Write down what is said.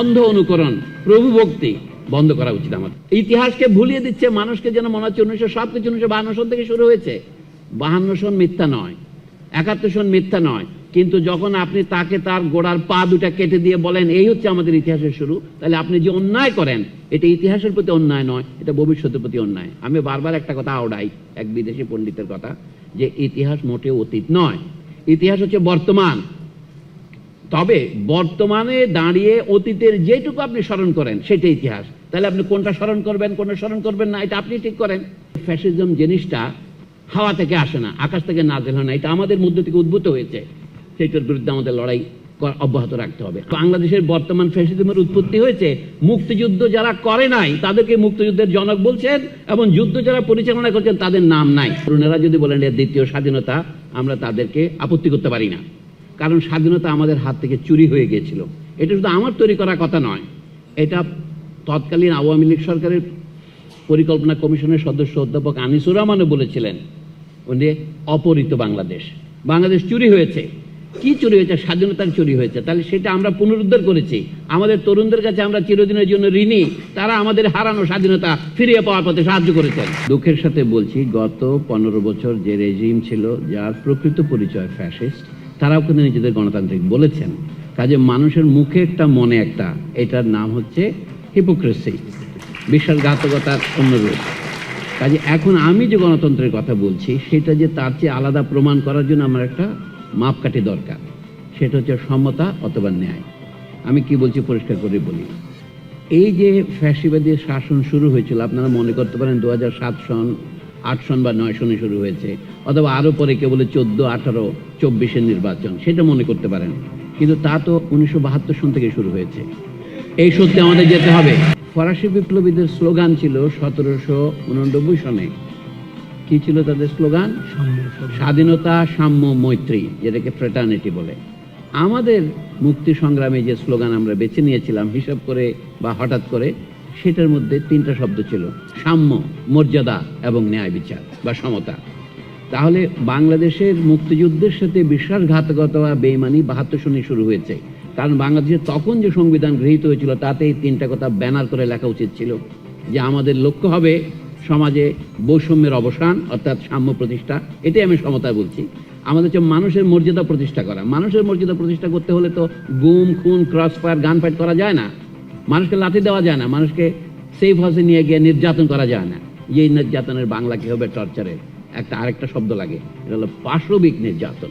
অন্ধ অনুকরণ, প্রভু ভক্তি বন্ধ করা উচিত আমাদের। ইতিহাসকে ভুলিয়ে দিচ্ছে, মানুষকে যেন মনে হচ্ছে উনিশশো সব কিছু উনিশশো বাহান্ন সন থেকে শুরু হয়েছে। বাহান্ন সন মিথ্যা নয়, একাত্তর সন মিথ্যা নয়, কিন্তু যখন আপনি তাকে তার গোড়ার পা দুটা কেটে দিয়ে বলেন, এই হচ্ছে আমাদের ইতিহাসের শুরু, তাহলে আপনি যে অন্যায় করেন, এটা ইতিহাসের প্রতি অন্যায় নয়, এটা ভবিষ্যতের প্রতি অন্যায়। আমি বারবার একটা কথা আওড়াই এক বিদেশি পণ্ডিতের কথা, যে ইতিহাস মোটেও অতীত নয়। ইতিহাস হচ্ছে বর্তমান। তবে বর্তমানে দাঁড়িয়ে অতীতের যেটুকু আপনি স্মরণ করেন, সেটা ইতিহাস। তাহলে আপনি কোনটা স্মরণ করবেন, কোনটা স্মরণ করবেন না, এটা আপনি ঠিক করেন। ফ্যাসিজম জিনিসটা হাওয়া থেকে আসে না, আকাশ থেকে নাজেল হয় না, এটা আমাদের মধ্যে থেকে উদ্ভূত হয়েছে। সেটার বিরুদ্ধে আমাদের লড়াই অব্যাহত রাখতে হবে। বাংলাদেশের বর্তমান ফ্যাসিজমের উৎপত্তি হয়েছে, মুক্তিযুদ্ধ যারা করে নাই, তাদেরকে মুক্তিযুদ্ধের জনক বলছেন এবং যুদ্ধ যারা পরিচালনা করছেন, তাদের নাম নাই। তরুণেরা যদি বলেন এর দ্বিতীয় স্বাধীনতা, আমরা তাদেরকে আপত্তি করতে পারি না। কারণ স্বাধীনতা আমাদের হাত থেকে চুরি হয়ে গিয়েছিল। এটা শুধু আমার তৈরি করা কথা নয়, এটা তৎকালীন আওয়ামী লীগ সরকারের পরিকল্পনা কমিশনের সদস্য অধ্যাপক আনিসুর রহমানও বলেছিলেন, উনি অপহৃত বাংলাদেশ। বাংলাদেশ চুরি হয়েছে। কি চুরি হয়েছে? স্বাধীনতার চুরি হয়েছে। তাহলে সেটা আমরা পুনরুদ্ধার করেছি। আমাদের তরুণদের কাছে আমরা চিরদিনের জন্য ঋণী। তারা আমাদের হারানো স্বাধীনতা ফিরিয়ে পাওয়ার পথে সাহায্য করেছেন। দুঃখের সাথে বলছি, গত পনেরো বছর যে রেজিম ছিল, যার প্রকৃত পরিচয় ফ্যাসিস্ট তারাও কিন্তু নিজেদের গণতান্ত্রিক বলেছেন। কাজে মানুষের মুখে একটা, মনে একটা, এটার নাম হচ্ছে হিপোক্রেসি বিশ্বাসঘাতকতার অন্য রূপ কাজে এখন আমি যে গণতন্ত্রের কথা বলছি, সেটা যে তার চেয়ে আলাদা প্রমাণ করার জন্য আমার একটা মাপকাঠি দরকার। সেটা হচ্ছে সমতা অথবা ন্যায়। আমি কি বলছি পরিষ্কার করে বলি। এই যে ফ্যাসিবাদী শাসন শুরু হয়েছিল, আপনারা মনে করতে পারেন দু সন আট সন বা নয় সনে শুরু হয়েছে অথবা আরও পরে কেবল চোদ্দ আঠারো চব্বিশের নির্বাচন সেটা মনে করতে পারেন। কিন্তু তা তো উনিশশো বাহাত্তর সন থেকে শুরু হয়েছে। এই সত্যি আমাদের যেতে হবে। ফরাসি বিপ্লবীদের স্লোগান ছিল সতেরোশো উননব্বই সনে। কি ছিল তাদের স্লোগান? স্বাধীনতা সাম্য মৈত্রী যেটাকে ফ্রেটার্নিটি বলে। আমাদের মুক্তি সংগ্রামে যে স্লোগান আমরা বেছে নিয়েছিলাম হিসাব করে বা হঠাৎ করে সেটার মধ্যে তিনটা শব্দ ছিল। সাম্য, মর্যাদা এবং ন্যায় বিচার বা সমতা। তাহলে বাংলাদেশের মুক্তিযুদ্ধের সাথে বিশ্বাসঘাতকতা বা বেইমানি বাহাত্তর সনে শুরু হয়েছে। কারণ বাংলাদেশে তখন যে সংবিধান গৃহীত হয়েছিল তাতে এই তিনটা কথা ব্যানার করে লেখা উচিত ছিল। যে আমাদের লক্ষ্য হবে সমাজে বৈষম্যের অবসান, অর্থাৎ সাম্য প্রতিষ্ঠা। এটাই আমি সমতা বলছি। আমাদের হচ্ছে মানুষের মর্যাদা প্রতিষ্ঠা করা। মানুষের মর্যাদা প্রতিষ্ঠা করতে হলে তো গুম, খুন ক্রস ফায়ার গান ফাইট করা যায় না। মানুষকে লাথি দেওয়া যায় না, মানুষকে সেফ হাউসে নিয়ে গিয়ে নির্যাতন করা যায় না। এই নির্যাতনের বাংলা কি হবে টর্চারের একটা আরেকটা শব্দ লাগে, এটা হলো পাশবিক নির্যাতন।